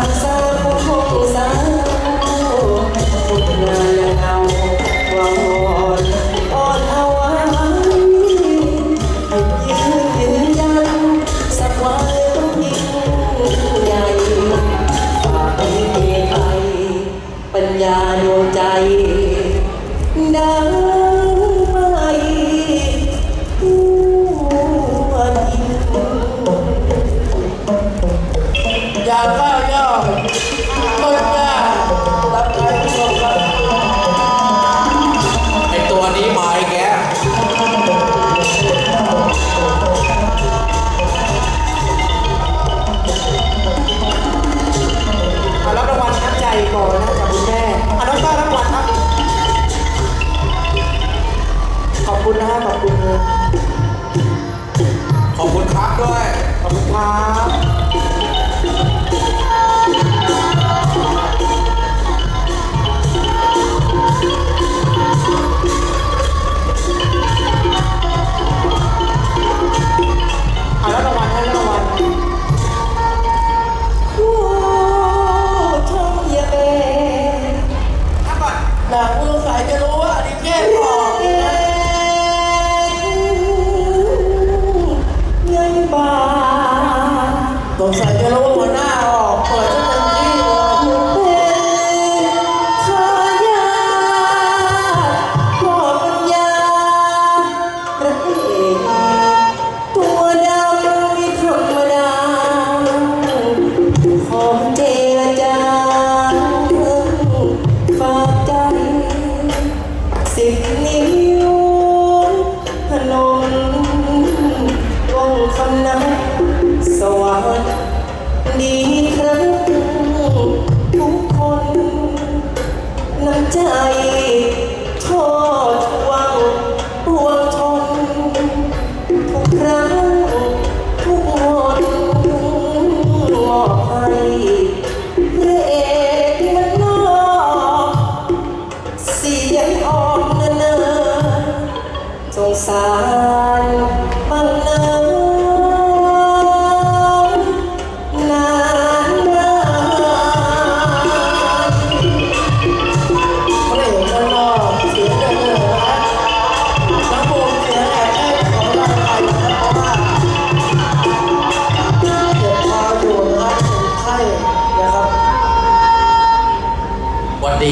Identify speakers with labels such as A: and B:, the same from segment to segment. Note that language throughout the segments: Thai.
A: สามสา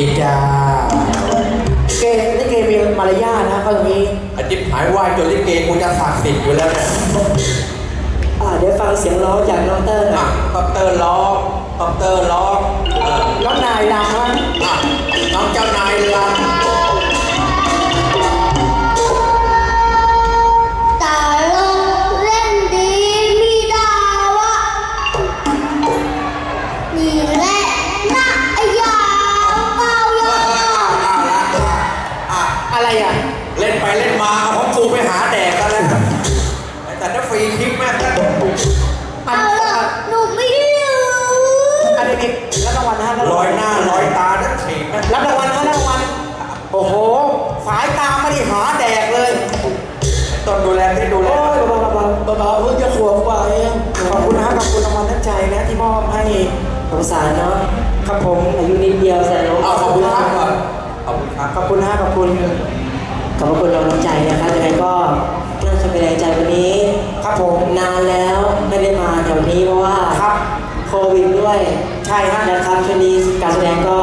A: ีจ้าเกมนี่เกย์มีมารยาทนะเขาอย่างนี้
B: อาจิหาย
C: ไห
A: ยจนลิเกย์
C: คว
A: ร
B: จะสัก
C: สิทธิ์อยู่แล้วเนี่ย
A: อ่าเดี๋ยวฟังเสียงร้องจากน้องเตอร์หนะย
C: คเตอร์ล้อคอปเตอร์ล้อเน้
B: องนายดังมากะ
C: น้องเจ้านาย
D: ลำ เล่
C: นไปเล่นมาเอาของกูไปหาแดกกันแล้วแต่ถ้าฟรีคลิปแม่งก็
B: อัน
D: เอาล่ะหนูไม่รู้
B: อันนี้รับรางวัลนะฮะ
C: ลอยหน้าลอยตาทั้งฉีกนะ
B: รับรางวัลนะรับรางวัลโอ้โห สายตาไม่ได้หาแดกเลย
C: ต้องดูแลที่ดูแล
B: โอ้ยเบาๆเบาๆเบาๆเพิ่งจะขวบกว่าเองขอบคุณนะขอบคุณรางวัลน้ำใจนะที่มอบให้
A: สงสารเนาะ
B: ครับผม
A: อายุนิดเดียวแสนรู้
C: เอาขอบคุณครับก่อนขอบคุณครับ
B: ขอบคุณนะขอบคุณ
A: ขอบคุณน้องน้ำใจนะครับยังไงก็น่าจะเป็นแรงใจวันนี้
B: ครับผม
A: นานแล้วไม่ได้มาแถวนี้เพราะว่า
B: ครับ
A: โควิดด้วย
B: ใช่ฮะ
A: นะครับช่วงนี้การแสดงก็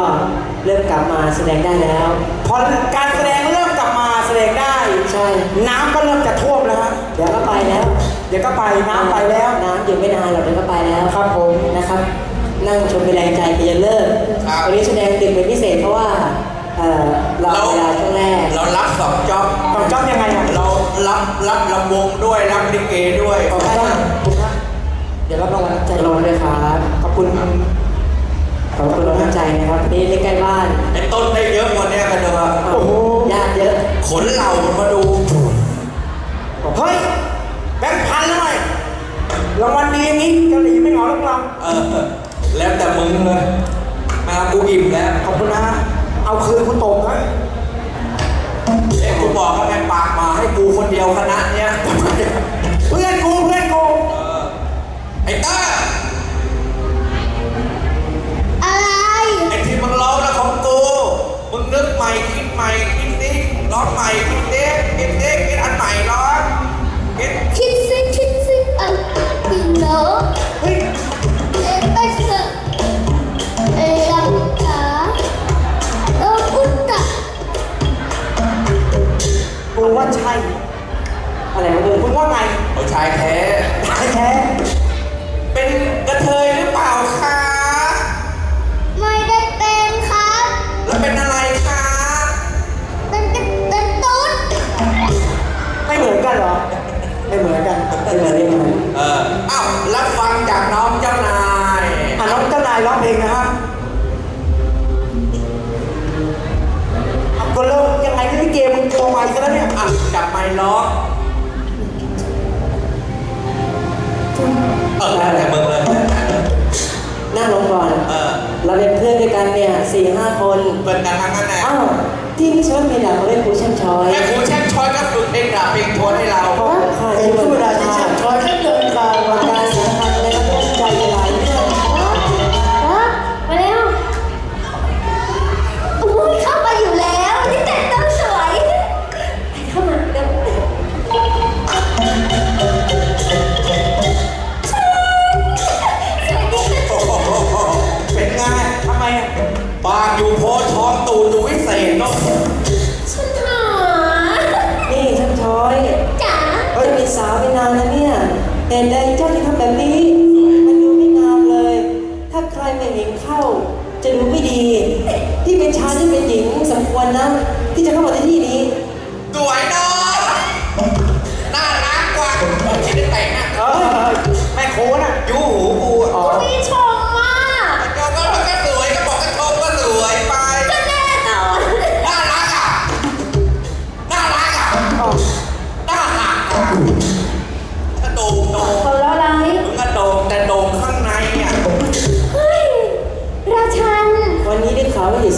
A: เริ่มกลับมาแสดงได้แล้ว
B: พอการแสดงเริ่มกลับมาแสดงได้
A: ใช่
B: น้ำก็เริ่มจะท่วมแล้วฮะ
A: เดี๋ยวก็ไปแล้ว
B: เดี๋ยวก็ไปน้ำไปแล้ว
A: น้ำอยู่ไม่นานหรอกเดี๋ยวก็ไปแล้ว
B: ครับผม
A: นะครับ นั่งชมเป็นแรงใจไปจนเลิก
C: ครับ
A: วันนี้แสดงติดเป็นพิเศษเพราะว่า เอ่อเราเวลาช่วงแรก
C: เรารับสองจ็อบ
B: ต้องจ้องยังไงอะ
C: เรารับรับลำวงด้วยรับลิเกด้วย
B: ขอบคุณครับขอบคุณครับเดี๋ยวรับรางวัลน้ำใจ
A: ใจร้อนด้วยครับ
B: ขอบคุณ
A: ขอบคุณน้องน้ำใจนะครับนี่ใกล้ๆบ้าน
C: ไอ้ต้นได้เยอะกว่านี้กันเถอะ
B: โอ้โห
A: ญาติเยอะ
C: ขนเหล่ามาดู
B: เฮ้ยแบงค์พันแล้วหน่อยรางวัลดีอย่างนี้เกาหลีไม่เหงาหรอกเรา
C: เออแล้วแต่มึงเลยมากูอิ่มแล้ว
B: ขอบคุณนะฮะ เอาคืนคุณโตงนะ
C: เอ้กูบอกแล้วไงปากมาให้กูคนเดียวคณะเนี้ย
B: เพื่อนกูเพื่อนกู
C: เออไอ้เต้า
D: เหมื
C: อ
D: น
B: กันเหรอไม่เหมือนกัน
A: ไม่เหมือนไม่เหมือน
C: เอออ้าวรับฟังจากน้องเจ้านาย
B: อะน้องเจ้านายร้องเพลงนะฮะเอาก็เริ่มยังไงนี่เกมมึงโตไวซะแล้วเนี่ย
C: อะจับไมค์ร้องเออแล้วแต่มึงเลย
A: นั่งลงก่อน
C: เออ
A: เราเป็นเพื่อนด้วยกันเนี่ยสี่ห้าคน
C: เปิดกันทั้งนั้นแหละ
A: อ้าว ที่นี่ชอบมีดาเขาเล่นกูเช่นชอย
C: แม่ครูแช่มช้อยก็ฝึกเพลงดาบเพลงทวนให้เรา
A: ค่ะ ชาย
B: ที่
C: เป็
A: นหญิงสมควรนะ ที่จะเข้ามาในที่นี้
C: สวยเนาะ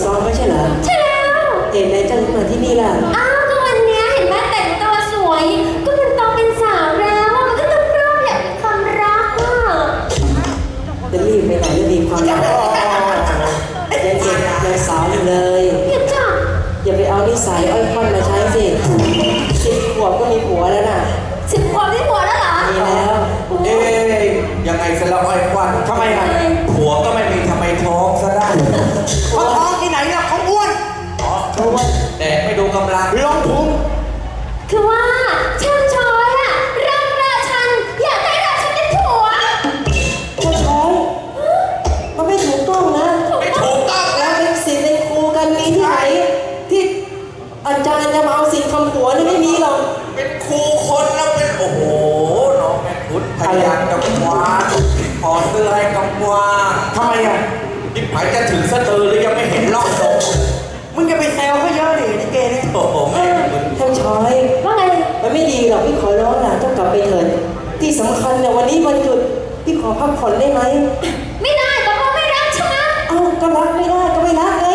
A: ซ้อมไม่ใช่เหรอ
D: ใช่แล้ว
A: เห็นใดเจ้าถึงมาที่นี่ล่ะ
D: อ้าวก็วันเนี้ยเห็นไหมแต่งตัวสวย ก็มันโตเป็นสาวแล้วอะมันก็ต้องพร้อมอยากมีความรักอะ
A: จะรีบไปไหนจะรีบความรัก กำลังลงทุนคือว่า
D: เช่างช้
A: อยอะรักราชัน อยากได้ราชันเป็นผัว เจ้า
D: ช้อยมันไม่ถูกต้องนะไม่
A: ถูก
C: ต้องนะเป็นสิทธิ์ใน
B: ครูกั
C: นมีที่ไหนที่อาจารย์จะมา
B: เอาสิทธิ์คำผัวนี่ไม่มีหรอ
C: กเป็นครูคนแล้วเป็นโอ้โห
B: น้อง
D: แม่คุณ
C: พยายามกับวานขอเสื้อให้กับวาน
B: ทำไมอะ
C: นี่หมายจะถึงสะเตอหรือยังไม่เห็น
B: เกเนี่ย
C: โอ้โหแม่มึง
A: ท่านชาย
D: ว่าไง
A: มันไม่ดีหรอกพี่ขอร้องนะเจ้ากลับไปเถิดที่สำคัญเนี่ยวันนี้วันหยุดพี่ขอพักผ่อนได้ไหม
D: ไม่ได้ตกลงไม่รักใช่ไหม
A: เอ้าก็รักไม่ได้ก็ไม่รักเล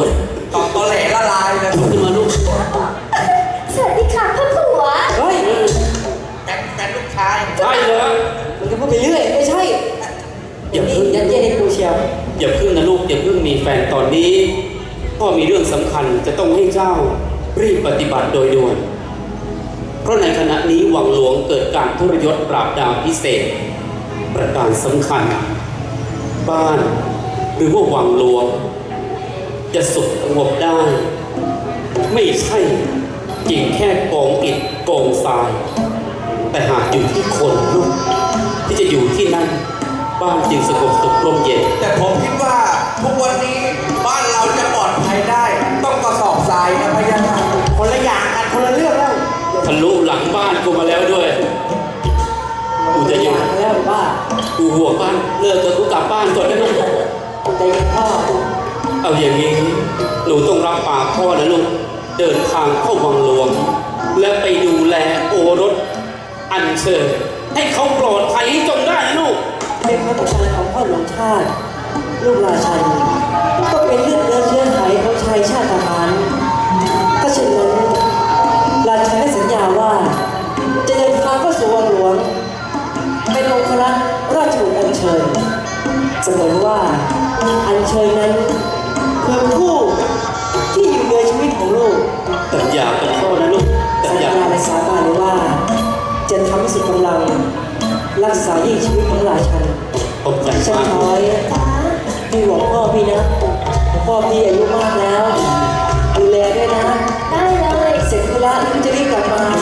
D: ระดู
C: ก
B: ก็
A: บอก
B: ว่า
D: ต
C: อ
D: น
A: ตอ
C: แหลละลายเลย
E: ขึ้นมาลูก
D: สวัสดีค่ะพ่อผัว
A: เฮ้ย
C: แฟนแฟนลูกชาย
E: ใช่เหรอ
A: มึงจะพูดไปเรื่อยไม่ใช่
E: อย่า
A: นี่
E: พึ่ง
A: ยัดเยียดให้กูเชียว
E: อย่าพึ่งนะลูกอย่าพึ่งมีแฟนตอนนี้พ่อมีเรื่องสำคัญจะต้องให้เจ้ารีบปฏิบัติโดยด่วน เพราะในขณะนี้วังหลวงเกิดการทุรยศปราบดาวพิเศษ ประการสำคัญ บ้านหรือว่าวังหลวง จะสุขสงบได้ ไม่ใช่เพียงแค่กองอิฐกองทราย แต่หากอยู่ที่คนลูกที่จะอยู่ที่นั่นบ้านจึงสงบสุขร่มเย็น
C: แต่ผมคิดว่าทุกวันนี้บ้านเราจะปลอดภัยได้ ต้องกระสอบทรายนะพะยะค่ะ
B: คนละอย่างกันคนละเรื่องแล้ว
E: ทะลุหลังบ้านกูมาแล้วด้วยกูจะอยู่
A: แล้วบ้า
E: กูห่วงบ้านเลิกกับกูกลับบ้านก่อนนะลูก
A: ใจเย็นพ่อ
E: เอาอย่างนี้หนูต้องรับปากพ่อนะลูก เดินทางเข้าวังหลวง และไปดูแลโอรสอันเชิญให้เขาปลอดภัยจงได้นะลูก
A: เป็นพระประธาของพ่อหลวงชาติ ลูกราชันก็เป็นเลือดเนื้อเชื้อไขของชายชาติทหารถ้าเช่นนั้นราชันได้สัญญาว่า จะเดินทางเข้าสู่วังหลวง เป็นองครักษ์ราชบุตรอัญเชิญเสมือนว่าอัญเชิญนั้น คือผู้ที่อยู่เหนือชีวิตของลูก
E: สัญญากับพ่อนะลูกสั
A: สั
E: ญ
A: ญ
E: ญา
A: ญาและสาบานเลยว่า จะทำให้สุดกำลัง รักษายิ่งชีวิตของราชัน
E: ผมใจ
A: ฉัน
E: มาก
A: น้อยพี่บอกพ่อพี่นะพ่อพี่อายุมากแล้ว ดูแลด้วยนะ
D: ได้เลย
A: เสร็จธุระแล้วจะรีบกลับมา